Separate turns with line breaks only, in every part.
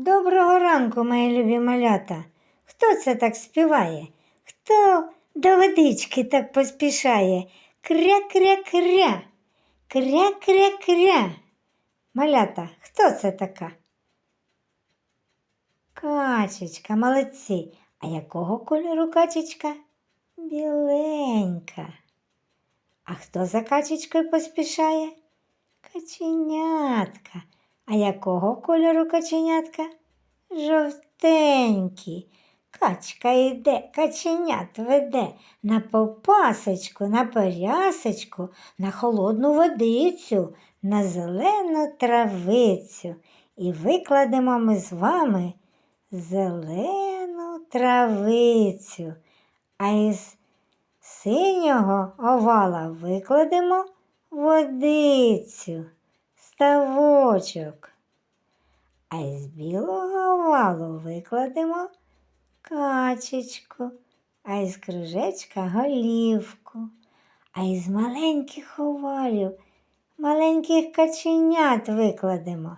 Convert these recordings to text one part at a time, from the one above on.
Доброго ранку, мої любі малята. Хто це так співає? Хто до водички так поспішає? Кря-кря-кря, кря-кря-кря. Малята, хто це така? Качечка, молодці. А якого кольору качечка? Біленька. А хто за качечкою поспішає? Каченятка. А якого кольору каченятка? Жовтенькі. Качка йде, каченят веде на попасочку, на порясочку, на холодну водицю, на зелену травицю. І викладемо ми з вами зелену травицю. А із синього овала викладемо водицю, ставочок. А із білого овалу викладемо качечку, а із кружечка голівку, а із маленьких овалів маленьких каченят викладемо,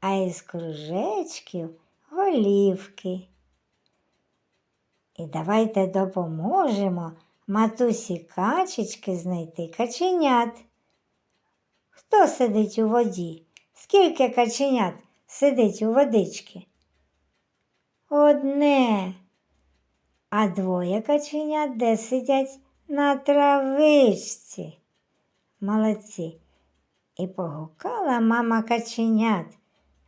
а із кружечків голівки. І давайте допоможемо матусі качечки знайти каченят. Хто сидить у воді? Скільки каченят сидить у водички? Одне. А двоє каченят де сидять на травичці. Молодці. І погукала мама каченят.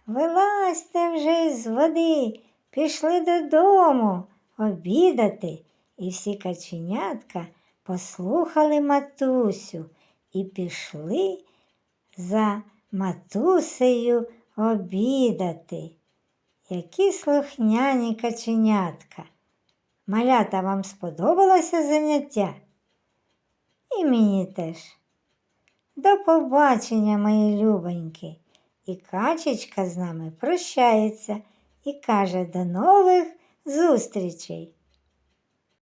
Вилазьте вже із води, пішли додому обідати. І всі каченятка послухали матусю і пішли за матусею обідати. Які слухняні каченятка. Малята вам сподобалося заняття? І мені теж. До побачення, мої любоньки. І качечка з нами прощається і каже до нових зустрічей.